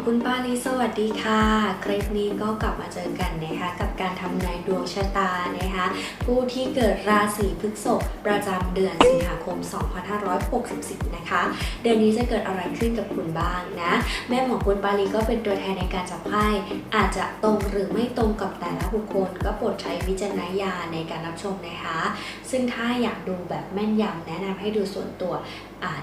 แม่หมอกุลปาลีสวัสดีค่ะ คลิปนี้ก็กลับมาเจอกันนะคะกับการทำนายดวงชะตานะคะผู้ที่เกิดราศีพฤษภประจำเดือนสิงหาคม 2560นะคะ เดือนนี้จะเกิดอะไรขึ้นกับคุณบ้างนะ แม่หมอกุลปาลีก็เป็นตัวแทนในการจับไพ่อาจจะตรงหรือไม่ตรงกับแต่ละบุคคล ก็โปรดใช้วิจารณญาณในการรับชมนะคะ ซึ่งถ้าอยากดูแบบแม่นยำแนะนำให้ดูส่วนตัว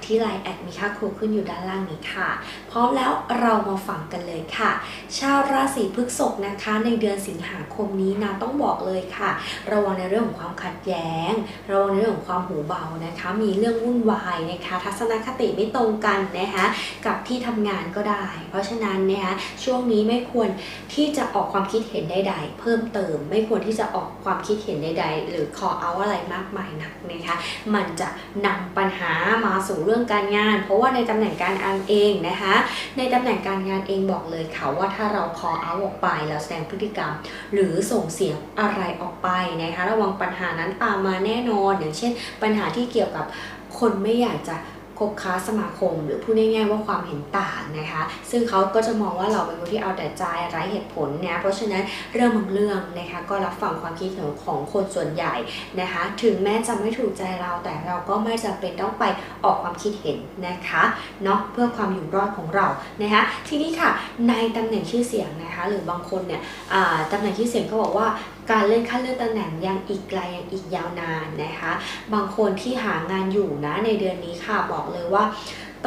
ที่ไลน์แอดมีค่าครูขึ้นอยู่ด้านล่างนี้ค่ะพร้อมแล้วเรามาฟังกันเลยค่ะ ชาวราศีพฤษภนะคะ ในเดือนสิงหาคมนี้นะต้องบอกเลยค่ะ ระวังในเรื่องของความขัดแย้ง ระวังในเรื่องของความหูเบานะคะ มีเรื่องวุ่นวายนะคะ ทัศนคติไม่ตรงกันนะคะกับที่ทำงานก็ได้ เพราะฉะนั้นนะคะช่วงนี้ไม่ควรที่จะออกความคิดเห็นใดๆ เพิ่มเติม ไม่ควรที่จะออกความคิดเห็นใดๆ หรือขอเอาอะไรมากมายนักนะคะ มันจะนำปัญหามาสู่เรื่องการงาน เพราะว่าในตำแหน่งการงานเองนะคะ ในตำแหน่งการงานเองบอกเลยค่ะว่าถ้าเราคอเอาออกไปแล้วแสดงพฤติกรรม หรือส่งเสียงอะไรออกไปนะคะ ระวังปัญหานั้นตามมาแน่นอน อย่างเช่น ปัญหาที่เกี่ยวกับคนไม่อยากจะ คบค้าสมาคม หรือพูดง่ายๆว่าความเห็นต่างนะคะ ซึ่งเขาก็จะมองว่าเราเป็นคนที่เอาแต่ใจไร้เหตุผลนะเพราะฉะนั้นเรื่องบางเรื่องนะคะก็รับฟังความคิดเห็นของคนส่วนใหญ่นะคะ ถึงแม้จะไม่ถูกใจเราแต่เราก็ไม่จำเป็นต้องไปออกความคิดเห็นนะคะเนาะเพื่อความอยู่รอดของเรานะคะทีนี้ค่ะในตำแหน่งชื่อเสียงนะคะ หรือบางคนเนี่ยตำแหน่งชื่อเสียงเขาบอกว่า การเลื่อนขั้นเลื่อนตำแหน่งยังอีกไกลยังอีกยาวนานนะคะ บางคนที่หางานอยู่นะในเดือนนี้ค่ะบอกเลยว่า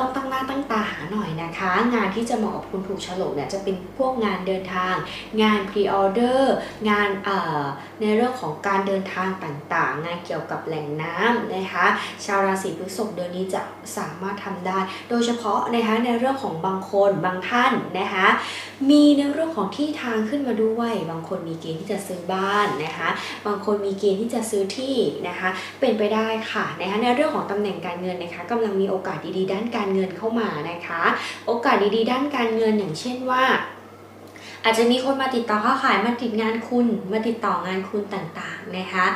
ต้องตั้งหน้าตั้งตาหาหน่อยนะคะ งานที่จะเหมาะกับคุณถูกโฉลกเนี่ยจะเป็นพวกงานเดินทาง งานพรีออเดอร์งานเอ่อในเรื่องของการเดินทางต่างๆ งานเกี่ยวกับแหล่งน้ำนะคะชาวราศีพฤษภเดือนนี้จะสามารถทำได้ โดยเฉพาะนะคะในเรื่องของบางคนบางท่านนะคะมีในเรื่องของที่ทางขึ้นมาด้วย บางคนมีเกณฑ์ที่จะซื้อบ้านนะคะบางคนมีเกณฑ์ที่จะซื้อที่นะคะเป็นไปได้ค่ะนะคะในเรื่องของตำแหน่งการเงินนะคะกำลังมีโอกาสดีๆ ด้านการเงินเข้ามานะคะ โอกาสดีๆ ด้านการเงินอย่างเช่นว่า อาจจะมีคนมาติดต่อค้าขายมาติดงานคุณมาติดต่องานคุณต่างๆนะคะ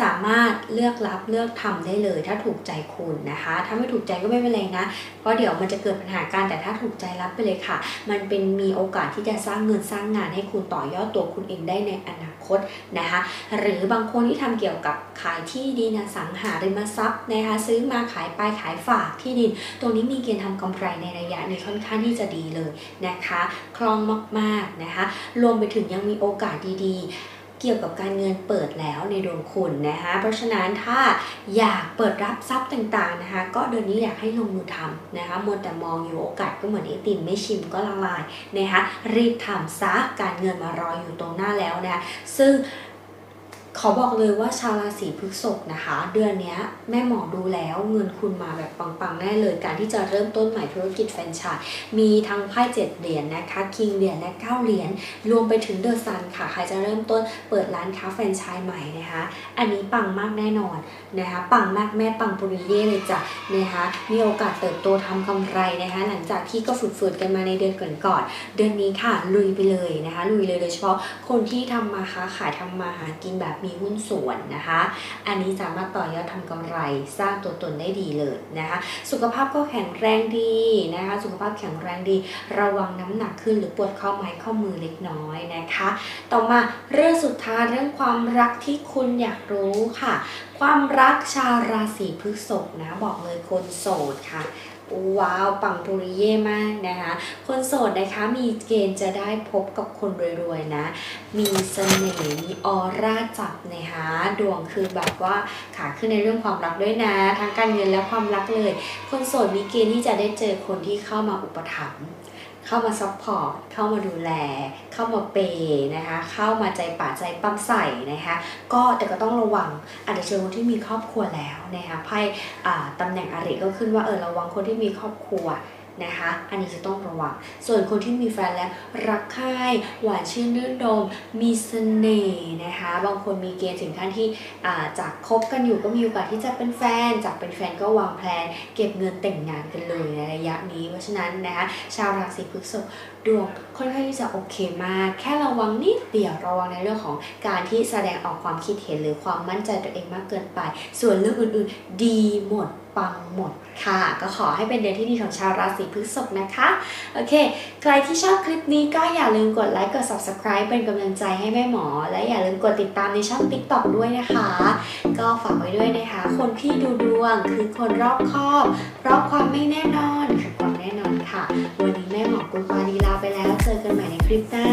สามารถเลือกรับเลือกทำได้เลย ถ้าถูกใจคุณนะคะ ถ้าไม่ถูกใจก็ไม่เป็นไรนะ เพราะเดี๋ยวมันจะเกิดปัญหาการแต่ถ้าถูกใจรับไปเลยค่ะ มันเป็นมีโอกาสที่จะสร้างเงินสร้างงานให้คุณต่อยอดตัวคุณเองได้ในอนาคตนะคะ หรือบางคนที่ทำเกี่ยวกับขายที่ดินสังหาริมทรัพย์นะคะซื้อมาขายไปขายฝากที่ดิน ตรงนี้มีเกณฑ์ทำกำไรในระยะนี้ค่อนข้างที่จะดีเลยนะคะ คล่องมากๆนะคะ รวมไปถึงยังมีโอกาสดีๆ เกี่ยวกับการเงินเปิดแล้วในดวงคุณนะคะ เพราะฉะนั้นถ้าอยากเปิดรับทรัพย์ต่างๆนะคะ ก็เดือนนี้อยากให้ลงมือทำนะคะมัวแต่มองอยู่โอกาสก็เหมือนไอติมไม่ชิมก็ละลายนะคะรีบทำซะการเงินมารออยู่ตรงหน้าแล้วนะคะซึ่ง ขอบอกเลยว่าชาวราศีพฤษภนะคะ เดือนนี้แม่หมอดูแล้วเงินคุณมาแบบปังๆแน่เลย การที่จะเริ่มต้นใหม่ธุรกิจแฟรนไชส์มีทั้งไพ่เจ็ดเหรียญนะคะคิงเหรียญและเก้าเหรียญรวมไปถึงเดอะซันค่ะใครจะเริ่มต้นเปิดร้านค้าแฟรนไชส์ใหม่นะคะอันนี้ปังมากแน่นอนนะคะปังมากแม่ปังปุริเย่เลยจ้ะนะคะมีโอกาสเติบโตทำกำไรนะคะหลังจากที่ก็ฝืดๆกันมาในเดือนก่อนๆเดือนนี้ค่ะลุยไปเลยนะคะลุยเลยโดยเฉพาะคนที่ทำมาค้าขายทำมาหากินแบบมีหุ้นส่วนนะคะ อันนี้สามารถต่อยอดทำกำไรสร้างตัวตนได้ดีเลยนะคะ สุขภาพก็แข็งแรงดีนะคะ สุขภาพแข็งแรงดี ระวังน้ำหนักขึ้นหรือปวดข้อไม้ข้อมือเล็กน้อยนะคะ ต่อมาเรื่องสุดท้ายเรื่องความรักที่คุณอยากรู้ค่ะ ความรักชาวราศีพฤษภนะบอกเลยคนโสดค่ะ ว้าว ปังปุริเย่มากนะคะ คนโสดนะคะมีเกณฑ์จะได้พบกับคนรวยๆนะ มีเสน่ห์มีออร่าจับนะคะดวงคือแบบว่าขาขึ้นในเรื่องความรักด้วยนะ ทั้งการเงินและความรักเลย คนโสดมีเกณฑ์ที่จะได้เจอคนที่เข้ามาอุปถัมภ์ เข้ามาซัพพอร์ต เข้ามาดูแล เข้ามาเปย์นะคะ เข้ามาใจป่าใจปั๊มใส่นะคะ ก็แต่ก็ต้องระวังอาจจะเจอคนที่มีครอบครัวแล้วนะคะไพ่ตำแหน่งอริก็ขึ้นว่าเออระวังคนที่มีครอบครัว นะคะ อันนี้จะต้องระวัง ส่วนคนที่มีแฟนแล้วรักใคร่หวานชื่นรื่นรมมีเสน่ห์นะคะ บางคนมีเกณฑ์ถึงขั้นที่จากคบกันอยู่ก็มีโอกาสที่จะเป็นแฟน จากเป็นแฟนก็วางแผนเก็บเงินแต่งงานกันเลยในระยะนี้ เพราะฉะนั้นนะคะชาวราศีพฤษภดวงค่อนข้างที่จะโอเคมาก แค่ระวังนิดเดียวระวังในเรื่องของการที่แสดงออกความคิดเห็นหรือความมั่นใจตัวเองมากเกินไป ส่วนเรื่องอื่นๆ ดีหมด ปังหมดค่ะ ก็ขอให้เป็นเดือนที่ดีของชาวราศีพฤษภนะคะ โอเค ใครที่ชอบคลิปนี้ก็อย่าลืมกดไลค์กด subscribe เป็นกำลังใจให้แม่หมอ และอย่าลืมกดติดตามในช่อง TikTok ด้วยนะคะ ก็ฝากไว้ด้วยนะคะ คนที่ดูดวงคือคนรอบคอบ เพราะความไม่แน่นอนคือความแน่นอนค่ะ วันนี้แม่หมอกุลปานีลาไปแล้ว เจอกันใหม่ในคลิปหน้า